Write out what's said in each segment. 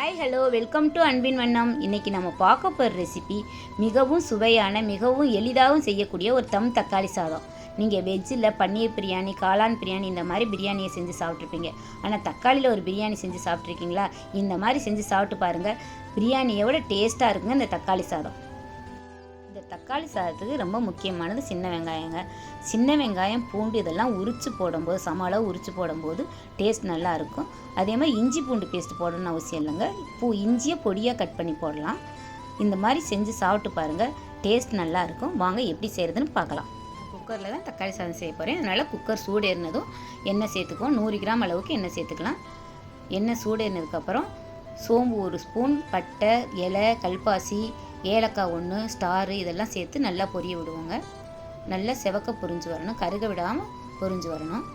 Hi hello welcome to அன்பின் வண்ணம் இன்றைக்கி நம்ம பார்க்க போகிற ரெசிபி மிகவும் சுவையான மிகவும் எளிதாகவும் செய்யக்கூடிய ஒரு தம் தக்காளி சாதம். நீங்கள் வெஜ்ஜில் பன்னீர் பிரியாணி காளான் பிரியாணி இந்த மாதிரி பிரியாணியை செஞ்சு சாப்பிட்ருப்பீங்க ஆனால் தக்காளியில் ஒரு பிரியாணி செஞ்சு சாப்பிட்ருக்கீங்களா இந்த மாதிரி செஞ்சு சாப்பிட்டு பாருங்கள் பிரியாணியோட டேஸ்ட்டாக இருக்குங்க இந்த தக்காளி சாதம். தக்காளி சாதத்துக்கு ரொம்ப முக்கியமானது சின்ன வெங்காயங்க. சின்ன வெங்காயம் பூண்டு இதெல்லாம் உரித்து போடும்போது சம அளவு உரித்து போடும்போது டேஸ்ட் நல்லா இருக்கும். அதே மாதிரி இஞ்சி பூண்டு பேஸ்ட் போடணும்னு அவசியம் இல்லைங்க. பூ இஞ்சியை பொடியாக கட் பண்ணி போடலாம். இந்த மாதிரி செஞ்சு சாப்பிட்டு பாருங்கள் டேஸ்ட் நல்லா இருக்கும். வாங்க எப்படி செய்கிறதுன்னு பார்க்கலாம். குக்கரில் தான் தக்காளி சாதம் செய்ய போகிறேன் அதனால் குக்கர் சூடு ஏறினதும் எண்ணெய் சேர்த்துக்குவோம். நூறு கிராம் அளவுக்கு எண்ணெய் சேர்த்துக்கலாம். எண்ணெய் சூடேறினதுக்கப்புறம் சோம்பு ஒரு ஸ்பூன் பட்டை இலை கல்பாசி ஏலக்காய் ஒன்று ஸ்டாரு இதெல்லாம் சேர்த்து நல்லா பொரிய விடுவோங்க. நல்லா செவக்க பொரிஞ்சு வரணும். கருக விடாமல் பொரிஞ்சு வரணும்.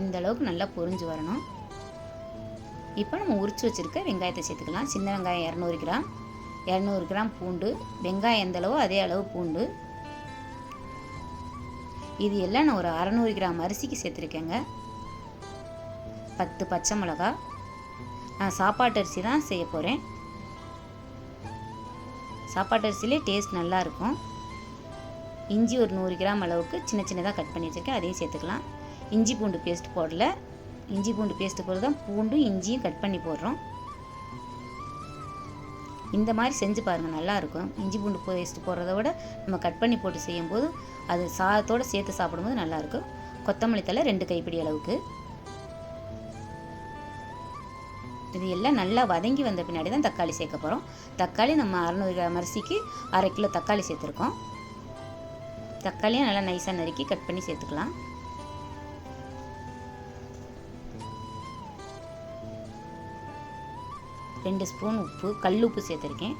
இந்த அளவுக்கு நல்லா பொரிஞ்சு வரணும். இப்போ நம்ம உரிச்சு வச்சுருக்க வெங்காயத்தை சேர்த்துக்கலாம். சின்ன வெங்காயம் இரநூறு கிராம். இரநூறு கிராம் பூண்டு. வெங்காயம் எந்த அளவோ அதே அளவு பூண்டு. இது எல்லாம் நான் ஒரு அறநூறு கிராம் அரிசிக்கு சேர்த்துருக்கேங்க. பத்து பச்சை மிளகா. நான் சாப்பாட்டு அரிசி தான் செய்ய போகிறேன் சாப்பாட்டு அரிசியிலே டேஸ்ட் நல்லாயிருக்கும் இஞ்சி ஒரு நூறு கிராம் அளவுக்கு சின்ன சின்னதாக கட் பண்ணி வச்சுருக்கேன். அதையும் சேர்த்துக்கலாம். இஞ்சி பூண்டு பேஸ்ட் போடல. இஞ்சி பூண்டு பேஸ்ட்டு போடுறது தான் பூண்டும் இஞ்சியும் கட் பண்ணி போடுறோம். இந்த மாதிரி செஞ்சு பாருங்கள் நல்லாயிருக்கும். இஞ்சி பூண்டு பேஸ்ட் போடுறத விட நம்ம கட் பண்ணி போட்டு செய்யும்போது அது சாதத்தோடு சேர்த்து சாப்பிடும்போது நல்லாயிருக்கும். கொத்தமல்லி தலை ரெண்டு கைப்பிடி அளவுக்கு. இது எல்லாம் நல்லா வதங்கி வந்த பின்னாடி தான் தக்காளி சேர்க்க போகிறோம் தக்காளி நம்ம அறநூறு கிராம் அரிசிக்கு அரை கிலோ தக்காளி சேர்த்துருக்கோம். தக்காளியும் நல்லா நைஸாக நறுக்கி கட் பண்ணி சேர்த்துக்கலாம். ரெண்டு ஸ்பூன் உப்பு கல் உப்பு சேர்த்துருக்கேன்.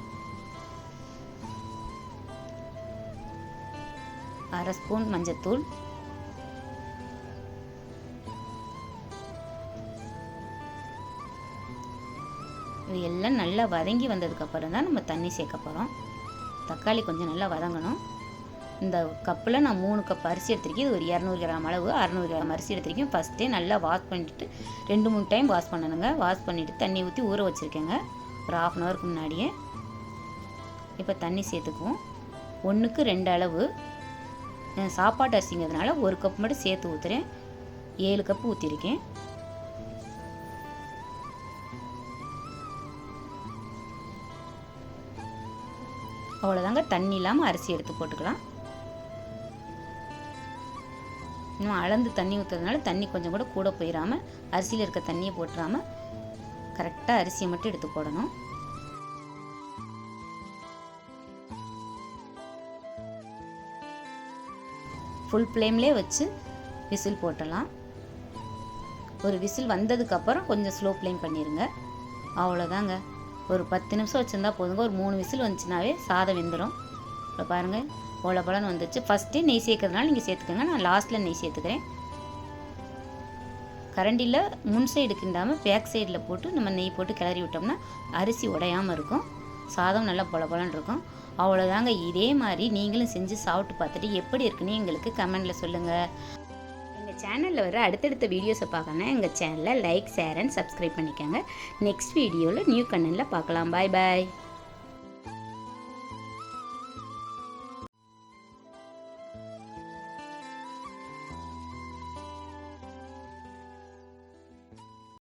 அரை ஸ்பூன் மஞ்சத்தூள். இது எல்லாம் நல்லா வதங்கி வந்ததுக்கப்புறம் தான் நம்ம தண்ணி சேர்க்க போகிறோம் தக்காளி கொஞ்சம் நல்லா வதங்கணும். இந்த கப்பில் நான் மூணு கப் அரிசி எடுத்திருக்கேன். இது ஒரு இரநூறு கிராம் அளவு. அறநூறு கிராம் அரிசி எடுத்திருக்கேன். ஃபஸ்ட்டே நல்லா வாஷ் பண்ணிவிட்டு ரெண்டு மூணு டைம் வாஷ் பண்ணணுங்க. வாஷ் பண்ணிவிட்டு தண்ணி ஊற்றி ஊற வச்சுருக்கேங்க. ஒரு ஆஃப் அன் ஹவருக்கு முன்னாடியே. இப்போ தண்ணி சேர்த்துக்குவோம். ஒன்றுக்கு ரெண்டு அளவு. சாப்பாட்டு அரிசிங்கிறதுனால ஒரு கப் மட்டும் சேர்த்து ஊற்றுறேன் ஏழு கப்பு ஊற்றிருக்கேன் அவ்வளோதாங்க தண்ணி இல்லாமல் அரிசி எடுத்து போட்டுக்கலாம். இன்னும் அளந்து தண்ணி ஊற்றுறதுனால தண்ணி கொஞ்சம் கூட கூட போயிடாமல் அரிசியில் இருக்க தண்ணியை போட்டுறாமல் கரெக்டாக அரிசியை மட்டும் எடுத்து போடணும். ஃபுல் ஃப்ளேம்லே வச்சு விசில் போட்டலாம். ஒரு விசில் வந்ததுக்கப்புறம் கொஞ்சம் ஸ்லோ ஃப்ளேம் பண்ணிடுங்க அவ்வளோதாங்க ஒரு பத்து நிமிஷம் வச்சுருந்தா போதுங்க. ஒரு மூணு விசில் வந்துச்சுனாவே சாதம் வெந்துடும் இப்போ பாருங்கள் போல போலன்னு வந்துச்சு ஃபஸ்ட்டு நெய் சேர்க்கறதுனால நீங்கள் சேர்த்துக்கோங்க. நான் லாஸ்ட்டில் நெய் சேர்த்துக்கிறேன். கரண்டியில் முன் சைடு கிண்டாமல் பேக் சைடில் போட்டு நம்ம நெய் போட்டு கிளறி விட்டோம்னா அரிசி உடையாமல் இருக்கும். சாதம் நல்லா பொல பொலன்னு இருக்கும். அவ்வளோதாங்க இதே மாதிரி நீங்களும் செஞ்சு சாப்பிட்டு பார்த்துட்டு எப்படி இருக்குன்னு எங்களுக்கு கமெண்டில் சொல்லுங்கள் எங்கள் சேனலில் வர அடுத்தடுத்த வீடியோஸை பார்க்கணும் எங்கள் சேனலை லைக் ஷேர் அண்ட் சப்ஸ்கிரைப் பண்ணிக்கோங்க. நெக்ஸ்ட் வீடியோவில் நியூ கண்ணனில் பார்க்கலாம். Bye bye